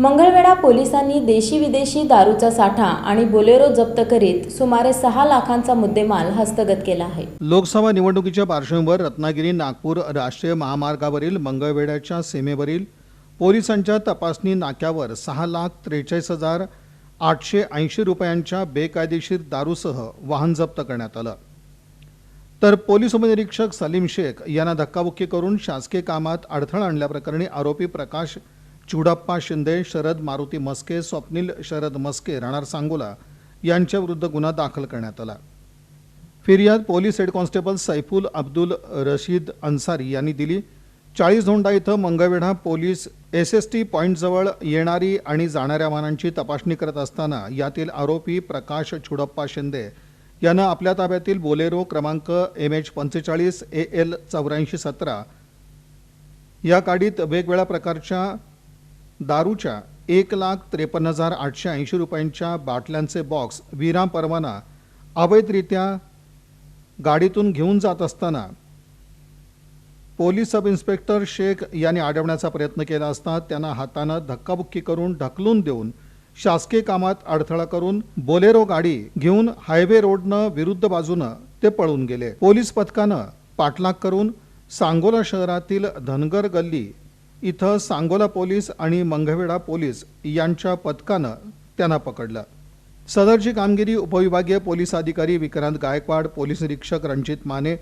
मंगळवेढा पोलिसांनी देशी विदेशी दारूचा साठा आणि बोलेरो जप्त करीत सुमारे सहा लाखांचा मुद्देमाल हस्तगत केला आहे. लोकसभा निवडणुकीच्या पार्श्वभूमीवर रत्नागिरी नागपूर राष्ट्रीय महामार्गावरील मंगळवेढ्याच्या सीमेवरील पोलिसांच्या तपासणी नाक्यावर सहा लाख त्रेचाळीस हजार आठशे ऐंशी रुपयांच्या बेकायदेशीर दारूसह वाहन जप्त करण्यात आलं. तर पोलीस उपनिरीक्षक सलीम शेख यांना धक्काबुक्की करून शासकीय कामात अडथळा आणल्याप्रकरणी आरोपी प्रकाश चुडाप्पा शिंदे शरद मारुती मस्के स्वप्नील शरद मस्के राहणार सांगोला यांच्याविरुद्ध गुन्हा दाखल करण्यात आला. फिर्याद police head constable Saiful Abdul Rashid Ansari यांनी दिली. चाळीसधोंडा इथं Mangalvedha police S S T पॉईंटजवळ येणारी आणि जाणाऱ्या वाहनांची तपासणी करत असताना यातील आरोपी प्रकाश छुडप्पा शिंदे यानं आपल्या ताब्यातील बोलेरो क्रमांक एम एच पंचेचाळीस ए एल चौऱ्याऐंशी सतरा या गाडीत वेगवेगळ्या प्रकारच्या दारूच्या एक लाख त्रेपन्न हजार आठशे ऐंशी रुपयांच्या बाटल्यांचे बॉक्स विराम परवाना अवैधरित्या गाडीतून घेऊन जात असताना पोलीस सब इन्स्पेक्टर शेख यांनी अडवण्याचा प्रयत्न केला असता त्यांना हातानं धक्काबुक्की करून ढकलून देऊन शासकीय कामात अडथळा करून बोलेरो गाडी घेऊन हायवे रोडनं विरुद्ध बाजूनं ते पळून गेले. पोलीस पथकानं पाठलाग करून सांगोला शहरातील धनगर गल्ली इथं सांगोला पोलीस आणि मंगवेडा पोलीस यांच्या पथकानं त्यांना पकडलं. सदरची कामगिरी उपविभागीय पोलीस अधिकारी विक्रांत गायकवाड पोलीस निरीक्षक Ranjit Mane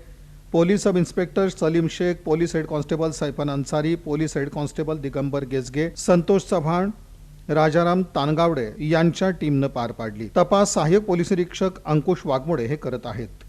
police sub inspector Salim Shaikh police head constable Saifan Ansari police head constable Digambar गेजगे Santosh Chavan Rajaram तानगावडे यांच्या टीमनं पार पाडली. तपास सहाय्यक पोलीस निरीक्षक अंकुश वाघमोडे हे करत आहेत.